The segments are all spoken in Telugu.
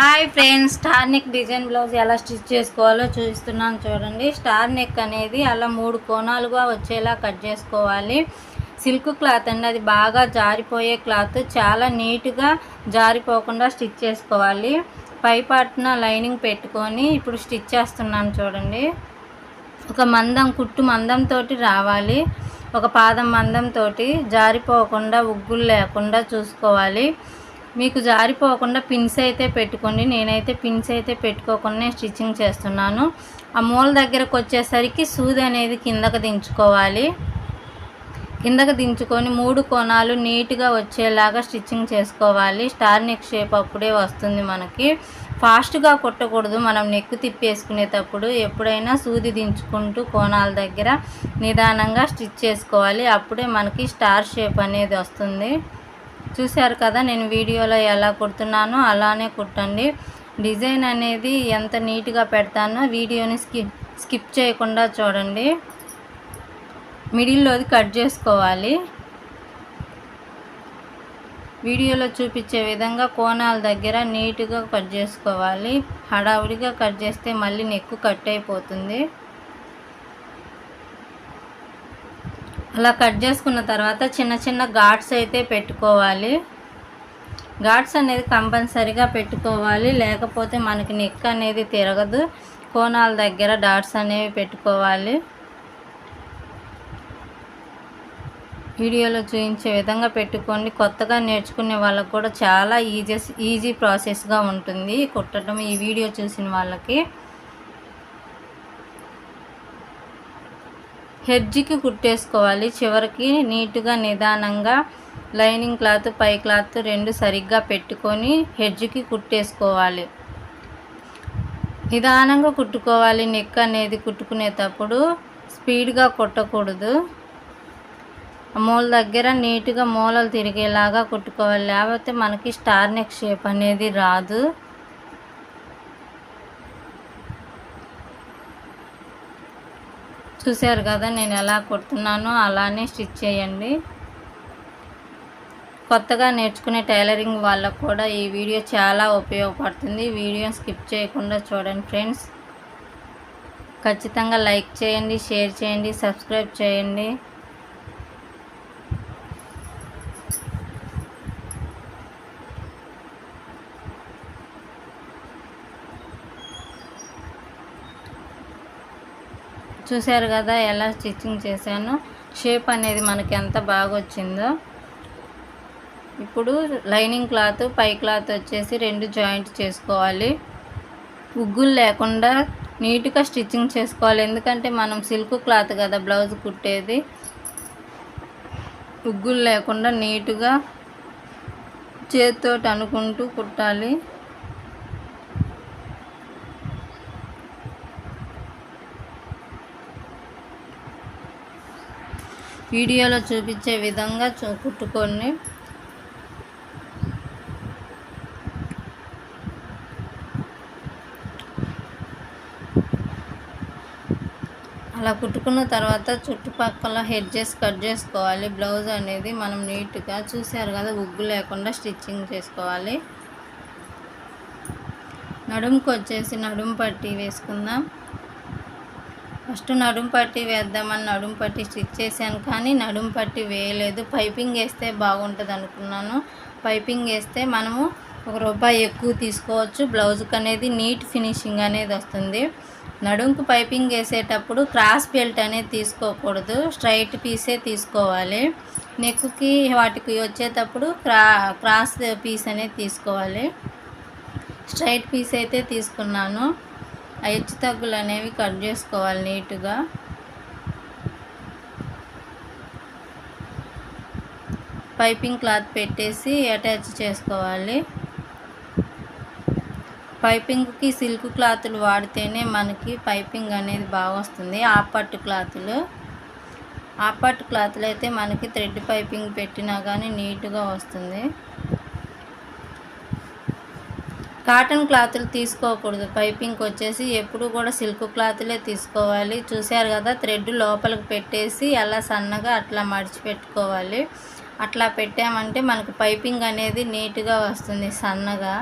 Hi friends star neck design blouse ఎలా స్టిచ్ చేసుకోవాలో చూపిస్తున్నాను చూడండి. స్టార్ నెక్ అనేది అలా మూడు కోణాలుగా వచ్చేలా కట్ చేసుకోవాలి. సిల్క్ క్లాత్ అండి అది బాగా జారిపోయే క్లాత్ చాలా నీట్గా జారిపోకుండా స్టిచ్ చేసుకోవాలి. పై పాటున లైనింగ్ పెట్టుకొని ఇప్పుడు స్టిచ్ చేస్తున్నాను చూడండి. ఒక మందం కుట్టు మందంతో రావాలి. ఒక పాదం మందంతో జారిపోకుండా ఉగ్గులు లేకుండా చూసుకోవాలి. మీకు జారిపోకుండా పిన్స్ అయితే పెట్టుకోండి. నేనైతే పిన్స్ అయితే పెట్టుకోకుండా స్టిచ్చింగ్ చేస్తున్నాను. ఆ మూల దగ్గరకు వచ్చేసరికి సూది అనేది కిందకు దించుకోవాలి. కిందకు దించుకొని మూడు కోణాలు నీట్గా వచ్చేలాగా స్టిచ్చింగ్ చేసుకోవాలి. స్టార్ నెక్ షేప్ అప్పుడే వస్తుంది మనకి. ఫాస్ట్గా కుట్టకూడదు. మనం నెక్ తిప్పేసుకునేటప్పుడు ఎప్పుడైనా సూది దించుకుంటూ కోణాల దగ్గర నిదానంగా స్టిచ్ చేసుకోవాలి. అప్పుడే మనకి స్టార్ షేప్ అనేది వస్తుంది. చూశారు కదా నేను వీడియోలో ఎలా కుడుతున్నానో అలానే కుట్టండి. డిజైన్ అనేది ఎంత నీట్గా పెడతానో వీడియోని స్కిప్ స్కిప్ చేయకుండా చూడండి. మిడిల్లోది కట్ చేసుకోవాలి. వీడియోలో చూపించే విధంగా కోణాల దగ్గర నీట్గా కట్ చేసుకోవాలి. హడావుడిగా కట్ చేస్తే మళ్ళీ నెక్కు కట్ అయిపోతుంది. అలా కట్ చేసుకున్న తర్వాత చిన్న చిన్న ఘాట్స్ అయితే పెట్టుకోవాలి. ఘాట్స్ అనేది కంపల్సరిగా పెట్టుకోవాలి. లేకపోతే మనకి నెక్ అనేది తిరగదు. కోణాల దగ్గర డాట్స్ అనేవి పెట్టుకోవాలి. వీడియోలో చూపించే విధంగా పెట్టుకోండి. కొత్తగా నేర్చుకునే వాళ్ళకు కూడా చాలా ఈజీ ఈజీ ప్రాసెస్గా ఉంటుంది. కుట్టడం ఈ వీడియో చూసిన వాళ్ళకి హెడ్జ్కి కుట్టేసుకోవాలి. చివరికి నీట్గా నిదానంగా లైనింగ్ క్లాత్ పై క్లాత్ రెండు సరిగ్గా పెట్టుకొని హెడ్జ్కి కుట్టేసుకోవాలి. నిదానంగా కుట్టుకోవాలి. నెక్ అనేది కుట్టుకునేటప్పుడు స్పీడ్గా కుట్టకూడదు. మూల దగ్గర నీట్గా మూలలు తిరిగేలాగా కుట్టుకోవాలి. లేకపోతే మనకి స్టార్ నెక్ షేప్ అనేది రాదు. చూశారు కదా నేను ఎలా కుడుతున్నానో అలానే స్టిచ్ చేయండి. కొత్తగా నేర్చుకునే టైలరింగ్ వాళ్ళకు కూడా ఈ వీడియో చాలా ఉపయోగపడుతుంది. వీడియో స్కిప్ చేయకుండా చూడండి ఫ్రెండ్స్. ఖచ్చితంగా లైక్ చేయండి షేర్ చేయండి సబ్స్క్రైబ్ చేయండి. చూశారు కదా ఎలా స్టిచ్చింగ్ చేశాను. షేప్ అనేది మనకి ఎంత బాగా వచ్చిందో ఇప్పుడు లైనింగ్ క్లాత్ పై క్లాత్ వచ్చేసి రెండు జాయింట్ చేసుకోవాలి. ఉగ్గులు లేకుండా నీట్గా స్టిచ్చింగ్ చేసుకోవాలి. ఎందుకంటే మనం సిల్క్ క్లాత్ కదా బ్లౌజ్ కుట్టేది. ఉగ్గులు లేకుండా నీట్గా చేతితో అనుకుంటూ కుట్టాలి. వీడియోలో చూపించే విధంగా చూ కుట్టుకొని అలా కుట్టుకున్న తర్వాత చుట్టుపక్కల హెడ్జెస్ కట్ చేసుకోవాలి. బ్లౌజ్ అనేది మనం నీట్గా చూసారు కదా ఉగ్గు లేకుండా స్టిచ్చింగ్ చేసుకోవాలి. నడుముకు వచ్చేసి నడుము పట్టి వేసుకుందాం. ఫస్ట్ నడుం పట్టి వేద్దామని నడుం పట్టి స్టిచ్ చేశాను కానీ నడుం పట్టి వేయలేదు. పైపింగ్ వేస్తే బాగుంటుంది అనుకున్నాను. పైపింగ్ వేస్తే మనము ఒక రూపాయి ఎక్కువ తీసుకోవచ్చు. బ్లౌజ్కి అనేది నీట్ ఫినిషింగ్ అనేది వస్తుంది. నడుంకు పైపింగ్ వేసేటప్పుడు క్రాస్ బెల్ట్ అనేది తీసుకోకూడదు. స్ట్రైట్ పీసే తీసుకోవాలి. నెక్కి వాటికి వచ్చేటప్పుడు క్రా క్రాస్ పీస్ అనేది తీసుకోవాలి. స్ట్రైట్ పీస్ అయితే తీసుకున్నాను. ఆ హెచ్చు తగ్గులు అనేవి కట్ చేసుకోవాలి నీట్గా. పైపింగ్ క్లాత్ పెట్టేసి అటాచ్ చేసుకోవాలి. పైపింగ్కి సిల్క్ క్లాతులు వాడితేనే మనకి పైపింగ్ అనేది బాగా వస్తుంది. ఆపట్టు క్లాతులు. ఆపట్టు క్లాతులు అయితే మనకి థ్రెడ్ పైపింగ్ పెట్టినా కానీ నీట్గా వస్తుంది. కాటన్ క్లాతులు తీసుకోకూడదు. పైపింగ్ వచ్చేసి ఎప్పుడు కూడా సిల్క్ క్లాత్లే తీసుకోవాలి. చూశారు కదా థ్రెడ్ లోపలికి పెట్టేసి అలా సన్నగా అట్లా మడిచి పెట్టుకోవాలి అట్లా పెట్టామంటే మనకు పైపింగ్ అనేది నీట్గా వస్తుంది సన్నగా.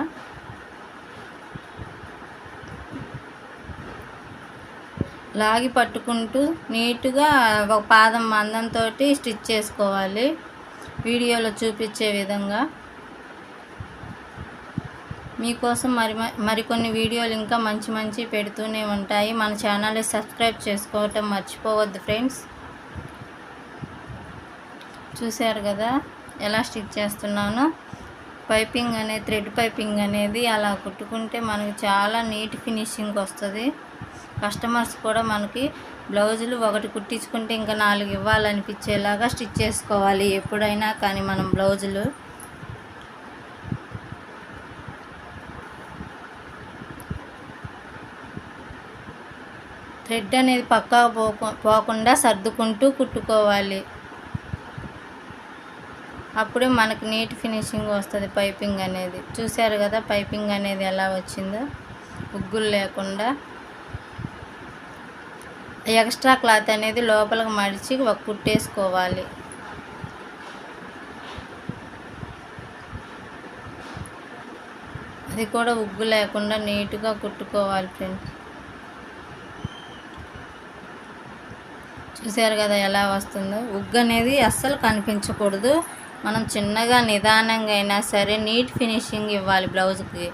లాగి పట్టుకుంటూ నీట్గా ఒక పాదం మందంతో స్టిచ్ చేసుకోవాలి. వీడియోలో చూపించే విధంగా. మీకోసం మరి మరికొన్ని వీడియోలు ఇంకా మంచి మంచి పెడుతూనే ఉంటాయి. మన ఛానల్ని సబ్స్క్రైబ్ చేసుకోవటం మర్చిపోవద్దు ఫ్రెండ్స్. చూశారు కదా? ఎలా స్టిచ్ చేస్తున్నాను? పైపింగ్ అనేది థ్రెడ్ పైపింగ్ అనేది అలా కుట్టుకుంటే మనకు చాలా నీట్ ఫినిషింగ్ వస్తుంది. కస్టమర్స్ కూడా మనకి బ్లౌజులు ఒకటి కుట్టించుకుంటే ఇంకా నాలుగు ఇవ్వాలనిపించేలాగా స్టిచ్ చేసుకోవాలి ఎప్పుడైనా కానీ మనం బ్లౌజులు. థ్రెడ్ అనేది పక్కా పోకుండా సర్దుకుంటూ కుట్టుకోవాలి. అప్పుడే మనకు నీట్ ఫినిషింగ్ వస్తుంది పైపింగ్ అనేది. చూశారు కదా పైపింగ్ అనేది ఎలా వచ్చిందో? ఉగ్గులు లేకుండా. ఎక్స్ట్రా క్లాత్ అనేది లోపలికి మడిచి ఒక కుట్టేసుకోవాలి. అది కూడా ఉగ్గు లేకుండా నీట్గా కుట్టుకోవాలి ఫ్రెండ్స్. చూసారు కదా ఎలా వస్తుందో. ఉగ్గు అనేది అస్సలు కనిపించకూడదు. మనం చిన్నగా నిదానంగా అయినా సరే నీట్ ఫినిషింగ్ ఇవ్వాలి బ్లౌజ్కి.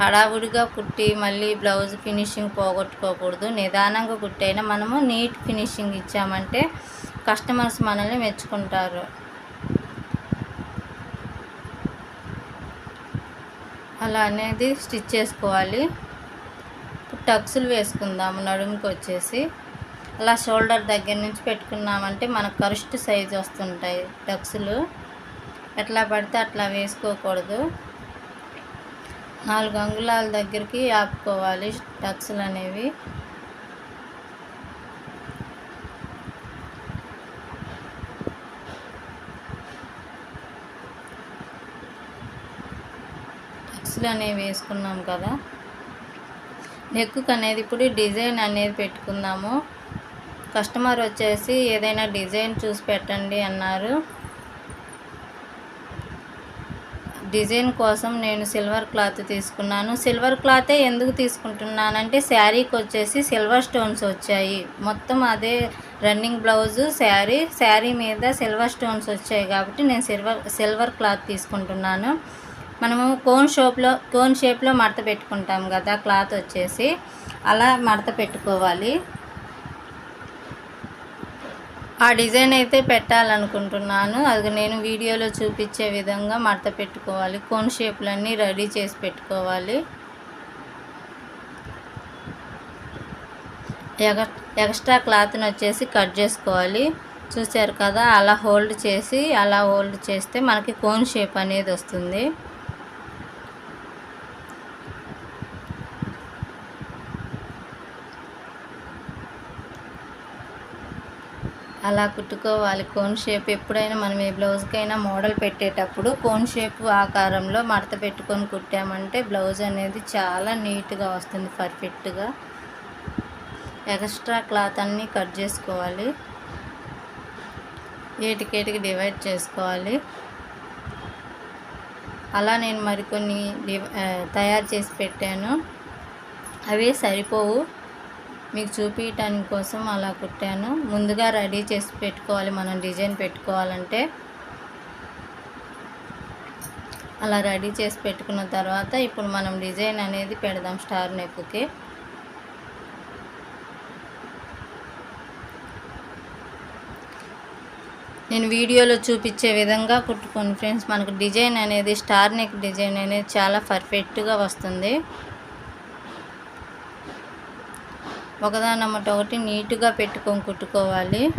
హడావుడిగా కుట్టి మళ్ళీ బ్లౌజ్ ఫినిషింగ్ పోగొట్టుకోకూడదు. నిదానంగా కుట్టైనా మనము నీట్ ఫినిషింగ్ ఇచ్చామంటే కస్టమర్స్ మనల్ని మెచ్చుకుంటారు. అలా అనేది స్టిచ్ చేసుకోవాలి. టక్స్లు వేసుకుందాము నడుముకి వచ్చేసి. అలా షోల్డర్ దగ్గర నుంచి పెట్టుకున్నామంటే మనకు కరెక్ట్ సైజ్ వస్తుంటాయి టక్స్లు ఎట్లా పడితే అట్లా వేసుకోకూడదు. నాలుగు అంగుళాల దగ్గరికి ఆపుకోవాలి టక్స్లు అనేవి. టక్స్లు అనేవి వేసుకున్నాం కదా. నెక్కు అనేది ఇప్పుడు డిజైన్ అనేది పెట్టుకుందాము. కస్టమర్ వచ్చేసి ఏదైనా డిజైన్ చూసి పెట్టండి అన్నారు. డిజైన్ కోసం నేను సిల్వర్ క్లాత్ తీసుకున్నాను. సిల్వర్ క్లాతే ఎందుకు తీసుకుంటున్నానంటే శారీకి వచ్చేసి సిల్వర్ స్టోన్స్ వచ్చాయి. మొత్తం అదే రన్నింగ్ బ్లౌజు శారీ శారీ మీద సిల్వర్ స్టోన్స్ వచ్చాయి కాబట్టి నేను సిల్వర్ సిల్వర్ క్లాత్ తీసుకుంటున్నాను. మనము కోన్ షేప్లో కోన్ షేప్లో మడత పెట్టుకుంటాం కదా క్లాత్ వచ్చేసి. అలా మడత పెట్టుకోవాలి. ఆ డిజైన్ అయితే పెట్టాలనుకుంటున్నాను. అది నేను వీడియోలో చూపించే విధంగా మడత పెట్టుకోవాలి. కోన్ షేప్లన్నీ రెడీ చేసి పెట్టుకోవాలి. ఎగ ఎక్స్ట్రా క్లాత్ని వచ్చేసి కట్ చేసుకోవాలి. చూసారు కదా అలా హోల్డ్ చేసి అలా హోల్డ్ చేస్తే మనకి కోన్ షేప్ అనేది వస్తుంది. అలా కుట్టుకోవాలి. కోన్ షేప్ ఎప్పుడైనా మనం ఏ బ్లౌజ్కైనా మోడల్ పెట్టేటప్పుడు కోన్ షేప్ ఆకారంలో మడత పెట్టుకొని కుట్టామంటే బ్లౌజ్ అనేది చాలా నీట్గా వస్తుంది పర్ఫెక్ట్గా. ఎక్స్ట్రా క్లాత్ అన్నీ కట్ చేసుకోవాలి. ఏటికేటికి డివైడ్ చేసుకోవాలి. అలా నేను మరికొన్ని తయారు చేసి పెట్టాను. అవే సరిపోవు. మీకు చూపించడానికి కోసం అలా కుట్టాను. ముందుగా రెడీ చేసి పెట్టుకోవాలి. మనం డిజైన్ పెట్టుకోవాలంటే అలా రెడీ చేసి పెట్టుకున్న తర్వాత ఇప్పుడు మనం డిజైన్ అనేది పెడదాం స్టార్ నెక్కి. నేను వీడియోలో చూపించే విధంగా కుట్టుకోండి ఫ్రెండ్స్. మనకు డిజైన్ అనేది స్టార్ నెక్ డిజైన్ అనేది చాలా పర్ఫెక్ట్గా వస్తుంది. ఒకదానమ్మట ఒకటి నీట్గా పెట్టుకొని కుట్టుకోవాలి.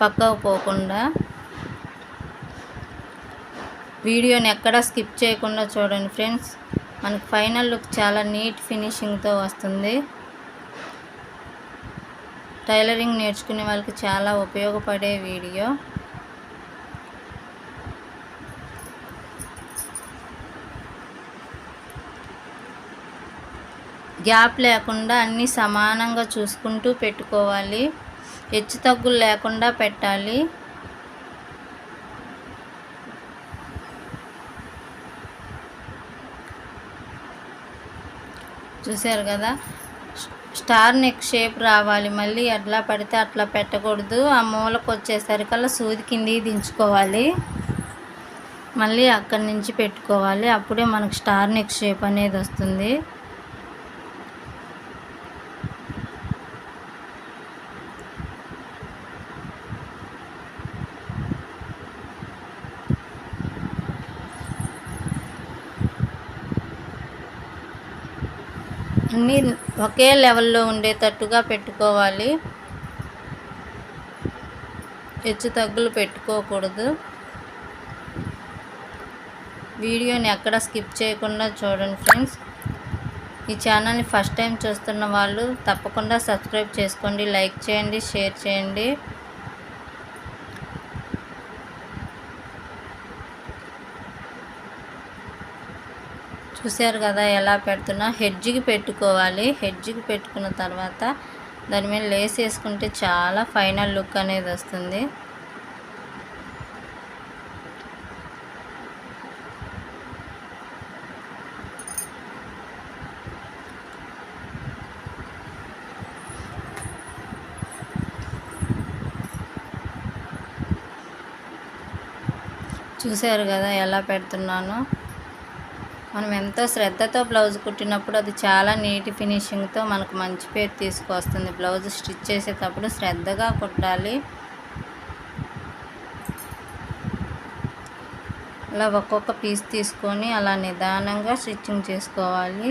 పక్కకు పోకుండా. వీడియోని ఎక్కడ స్కిప్ చేయకుండా చూడండి ఫ్రెండ్స్. మనకు ఫైనల్ లుక్ చాలా నీట్ ఫినిషింగ్తో వస్తుంది. టైలరింగ్ నేర్చుకునే వాళ్ళకి చాలా ఉపయోగపడే వీడియో. గ్యాప్ లేకుండా అన్నీ సమానంగా చూసుకుంటూ పెట్టుకోవాలి. హెచ్చు తగ్గులు లేకుండా పెట్టాలి. చూసారు కదా? స్టార్ నెక్ షేప్ రావాలి. మళ్ళీ ఎట్లా పడితే అట్లా పెట్టకూడదు. ఆ మూలకు వచ్చేసరికల్లా సూది కింది దించుకోవాలి. మళ్ళీ అక్కడి నుంచి పెట్టుకోవాలి. అప్పుడే మనకు స్టార్ నెక్ షేప్ అనేది వస్తుంది అన్నీ ఒకే లెవెల్లో ఉండేటట్టుగా పెట్టుకోవాలి. హెచ్చు తగ్గులు పెట్టుకోకూడదు. వీడియోని ఎక్కడ స్కిప్ చేయకుండా చూడండి ఫ్రెండ్స్. ఈ ఛానల్ని ఫస్ట్ టైం చూస్తున్న వాళ్ళు తప్పకుండా సబ్స్క్రైబ్ చేసుకోండి లైక్ చేయండి షేర్ చేయండి. చూశారు కదా ఎలా పెడుతున్నా. హెడ్జ్కి పెట్టుకోవాలి. హెడ్జ్కి పెట్టుకున్న తర్వాత దాని మీద లేస్ వేసుకుంటే చాలా ఫైనల్ లుక్ అనేది వస్తుంది. చూశారు కదా ఎలా పెడుతున్నానో. మనం ఎంతో శ్రద్ధతో బ్లౌజ్ కుట్టినప్పుడు అది చాలా నీట్ ఫినిషింగ్తో మనకు మంచి పేరు తీసుకొస్తుంది బ్లౌజ్ స్టిచ్ చేసేటప్పుడు శ్రద్ధగా కుట్టాలి. అలా ఒక్కొక్క పీస్ తీసుకొని అలా నిదానంగా స్టిచ్చింగ్ చేసుకోవాలి.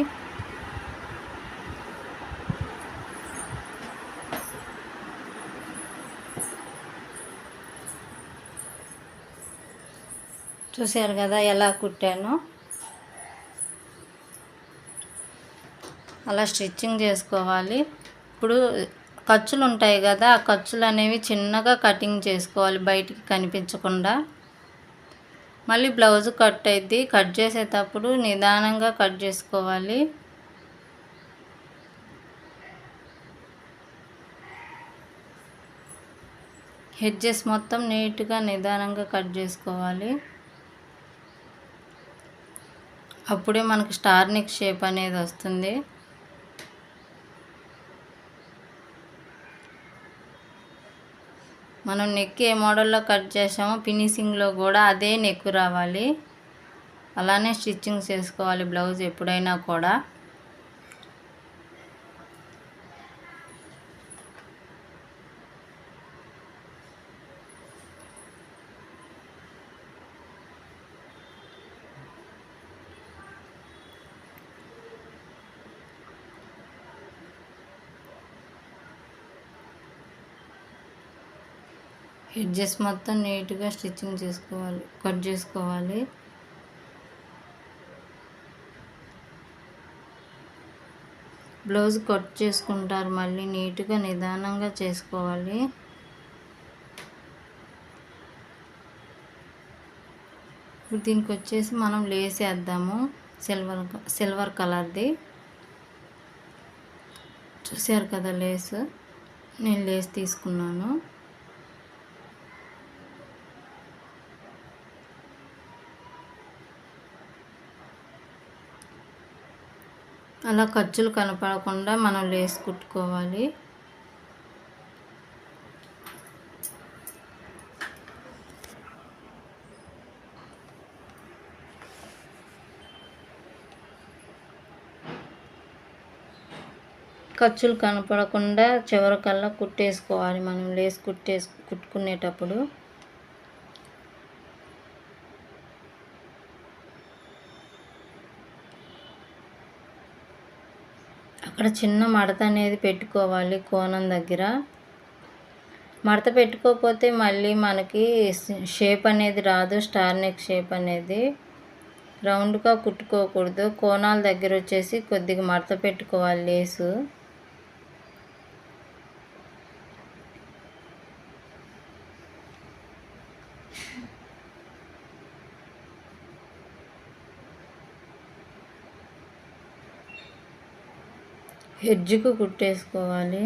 చూశారు కదా ఎలా కుట్టాను? అలా స్టిచ్చింగ్ చేసుకోవాలి. ఇప్పుడు ఖర్చులు ఉంటాయి కదా ఆ ఖర్చులు అనేవి చిన్నగా కటింగ్ చేసుకోవాలి బయటికి కనిపించకుండా. మళ్ళీ బ్లౌజ్ కట్ అయింది కట్ చేసేటప్పుడు నిదానంగా కట్ చేసుకోవాలి. హెడ్జెస్ మొత్తం నీట్గా నిదానంగా కట్ చేసుకోవాలి. అప్పుడే మనకు స్టార్ నెక్ షేప్ అనేది వస్తుంది. మనం నెక్ ఏ మోడల్లో కట్ చేసామో ఫినిషింగ్లో కూడా అదే నెక్ రావాలి. అలానే స్టిచ్చింగ్ చేసుకోవాలి బ్లౌజ్ ఎప్పుడైనా కూడా. ఎడ్జెస్ మొత్తం నీట్గా స్టిచ్చింగ్ చేసుకోవాలి కట్ చేసుకోవాలి. బ్లౌజ్ కట్ చేసుకుంటారు మళ్ళీ నీట్గా నిదానంగా చేసుకోవాలి. ఇప్పుడు దీనికి వచ్చేసి మనం లేస్ వేద్దాము సిల్వర్ సిల్వర్ కలర్ది. చూసారు కదా లేస్ నేను లేస్ తీసుకున్నాను. అలా ఖర్చులు కనపడకుండా మనం లేస్ కుట్టుకోవాలి. ఖర్చులు కనపడకుండా చివరికల్లా కుట్టేసుకోవాలి మనం లేస్ కుట్టేసు కుట్టుకునేటప్పుడు అక్కడ చిన్న మడత అనేది పెట్టుకోవాలి కోణం దగ్గర. మడత పెట్టుకోకపోతే మళ్ళీ మనకి షేప్ అనేది రాదు స్టార్ నెక్ షేప్ అనేది. రౌండ్గా కుట్టుకోకూడదు. కోణాల దగ్గర వచ్చేసి కొద్దిగా మడత పెట్టుకోవాలి లేసు. హెడ్జ్కు కుట్టేసుకోవాలి.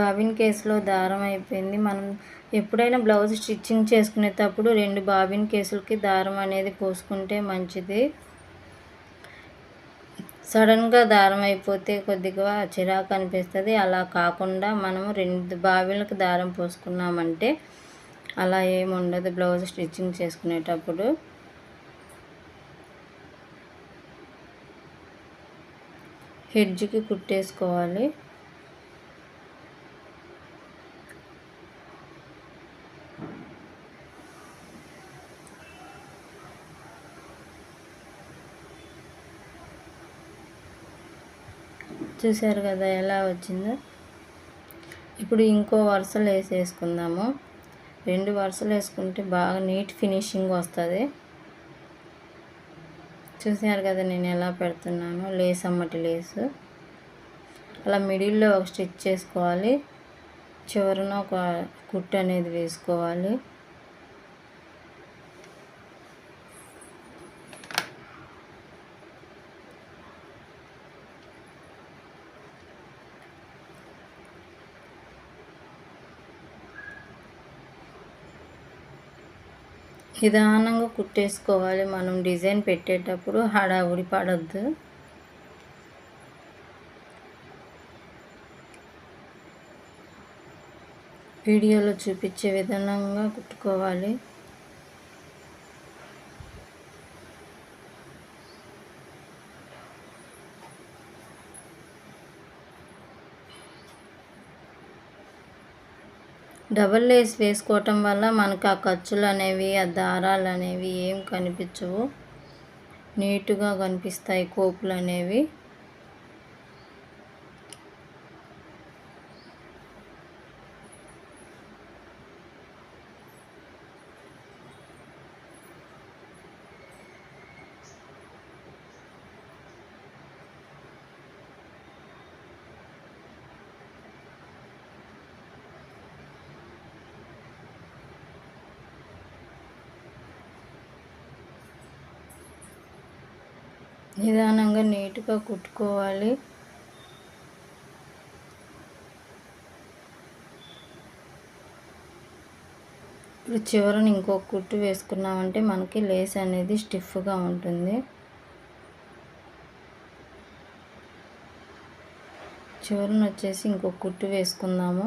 బాబిన్ కేసులో దారం అయిపోయింది. మనం ఎప్పుడైనా బ్లౌజ్ స్టిచ్చింగ్ చేసుకునేటప్పుడు రెండు బాబిన్ కేసులకి దారం అనేది పోసుకుంటే మంచిది. సడన్గా దారం అయిపోతే కొద్దిగా చిరాకు అనిపిస్తుంది. అలా కాకుండా మనము రెండు బావిలకు దారం పోసుకున్నామంటే అలా ఏమి ఉండదు బ్లౌజ్ స్టిచ్చింగ్ చేసుకునేటప్పుడు. హెడ్జ్కి కుట్టేసుకోవాలి. చూసారు కదా ఎలా వచ్చిందో? ఇప్పుడు ఇంకో వరుసలు వేసేసుకుందాము. రెండు వరుసలు వేసుకుంటే బాగా నీట్ ఫినిషింగ్ వస్తుంది. చూసారు కదా నేను ఎలా పెడుతున్నాను లేస్ అమ్మటి లేసు. అలా మిడిల్లో ఒక స్టిచ్ చేసుకోవాలి. చివరన ఒక కుట్టు అనేది వేసుకోవాలి. నిదానంగా కుట్టేసుకోవాలి. మనం డిజైన్ పెట్టేటప్పుడు హడావుడి పడద్దు. వీడియోలో చూపించే విధానంగా కుట్టుకోవాలి. డబల్ లేస్ వేసుకోవటం వల్ల మనకు ఆ ఖర్చులు అనేవి ఆ దారాలు అనేవి ఏం కనిపించవు. నీట్గా కనిపిస్తాయి కోపులు అనేవి. గట్టిగా కుట్టుకోవాలి. ఇప్పుడు చివరన ఇంకొక కుట్టు వేసుకున్నామంటే మనకి లేస్ అనేది స్టిఫ్గా ఉంటుంది. చివరన వచ్చేసి ఇంకొక కుట్టు వేసుకుందాము.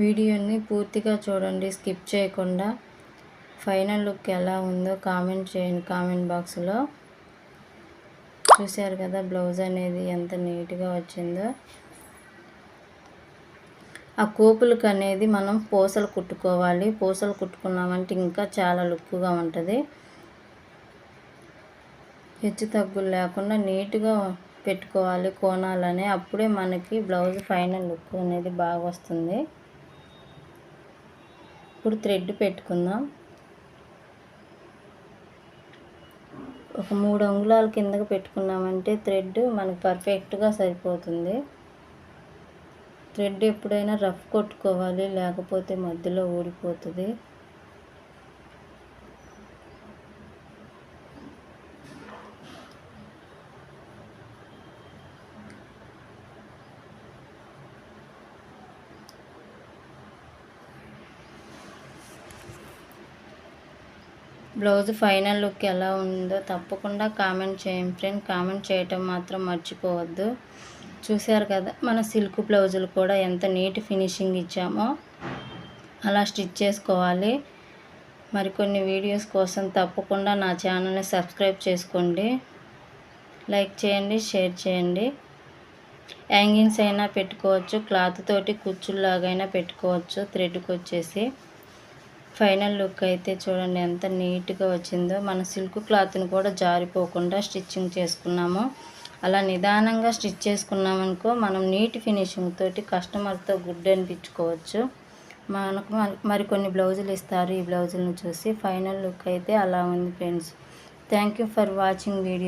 వీడియోని పూర్తిగా చూడండి స్కిప్ చేయకుండా. ఫైనల్ లుక్ ఎలా ఉందో కామెంట్ చేయండి కామెంట్ బాక్స్లో. చూశారు కదా బ్లౌజ్ అనేది ఎంత నీట్గా వచ్చిందో. ఆ కోపులకు అనేది మనం పూసలు కుట్టుకోవాలి. పూసలు కుట్టుకున్నామంటే ఇంకా చాలా లుక్గా ఉంటుంది. హెచ్చు తగ్గులు లేకుండా నీట్గా పెట్టుకోవాలి కోణాలనే. అప్పుడే మనకి బ్లౌజ్ ఫైనల్ లుక్ అనేది బాగా వస్తుంది. ఇప్పుడు థ్రెడ్ పెట్టుకుందాం. ఒక మూడు అంగుళాల కిందకి పెట్టుకున్నామంటే థ్రెడ్ మనకు పర్ఫెక్ట్గా సరిపోతుంది. థ్రెడ్ ఎప్పుడైనా రఫ్ కొట్టుకోవాలి లేకపోతే మధ్యలో ఊడిపోతుంది. బ్లౌజ్ ఫైనల్ లుక్ ఎలా ఉందో తప్పకుండా కామెంట్ చేయండి ఫ్రెండ్. కామెంట్ చేయటం మాత్రం మర్చిపోవద్దు. చూశారు కదా మన సిల్క్ బ్లౌజులు కూడా ఎంత నీట్ ఫినిషింగ్ ఇచ్చామో అలా స్టిచ్ చేసుకోవాలి. మరికొన్ని వీడియోస్ కోసం తప్పకుండా నా ఛానల్ని సబ్స్క్రైబ్ చేసుకోండి. లైక్ చేయండి షేర్ చేయండి. యాంగింగ్స్ అయినా పెట్టుకోవచ్చు క్లాత్ తోటి కుచ్చుల్లాగైనా పెట్టుకోవచ్చు థ్రెడ్కి వచ్చేసి. ఫైనల్ లుక్ అయితే చూడండి ఎంత నీట్గా వచ్చిందో. మన సిల్క్ క్లాత్ని కూడా జారిపోకుండా స్టిచ్చింగ్ చేసుకున్నాము. అలా నిదానంగా స్టిచ్ చేసుకున్నామనుకో మనం నీట్ ఫినిషింగ్ తోటి కస్టమర్తో గుడ్ అనిపించుకోవచ్చు. మనకు మరికొన్ని బ్లౌజులు ఇస్తారు. ఈ బ్లౌజులను చూసి ఫైనల్ లుక్ అయితే అలా ఉంది friends. Thank you for watching video.